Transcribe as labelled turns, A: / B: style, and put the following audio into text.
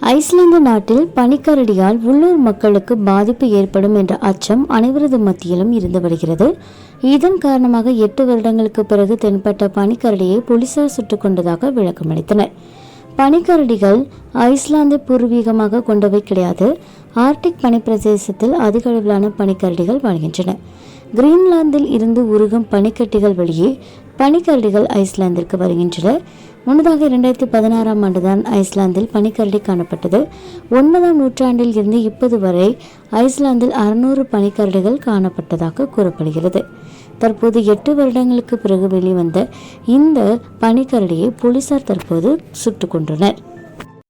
A: Iceland நாட்டில் பனிக்கரடியால் உள்ளூர் மக்களுக்கு பாதிப்பு ஏற்படும் என்ற அச்சம் அனைவரது மத்தியிலும் இருந்து வருகிறது. இதன் காரணமாக எட்டு வருடங்களுக்கு பிறகு தென்பட்ட பனிக்கரடியை போலீசார் சுட்டுக் கொண்டதாக விளக்கமளித்தனர். பனிக்கரடிகள் ஐஸ்லாந்தை பூர்வீகமாக கொண்டவை கிடையாது. ஆர்டிக் பனிப்பிரதேசத்தில் அதிக அளவிலான பனிக்கரடிகள் வாழ்கின்றன. கிரீன்லாந்தில் இருந்து உருகும் பனிக்கட்டிகள் வழியே பனிக்கரடிகள் ஐஸ்லாந்திற்கு வருகின்றன. முன்னதாக இரண்டாயிரத்தி பதினாறாம் ஆண்டுதான் ஐஸ்லாந்தில் பனிக்கரடி காணப்பட்டது. ஒன்பதாம் நூற்றாண்டில் இருந்து இப்போது வரை ஐஸ்லாந்தில் அறுநூறு பனிக்கரடிகள் காணப்பட்டதாக கூறப்படுகிறது. தற்போது எட்டு வருடங்களுக்கு பிறகு வெளிவந்த இந்த பனிக்கரடியை போலீசார் தற்போது சுட்டுக் கொன்றனர்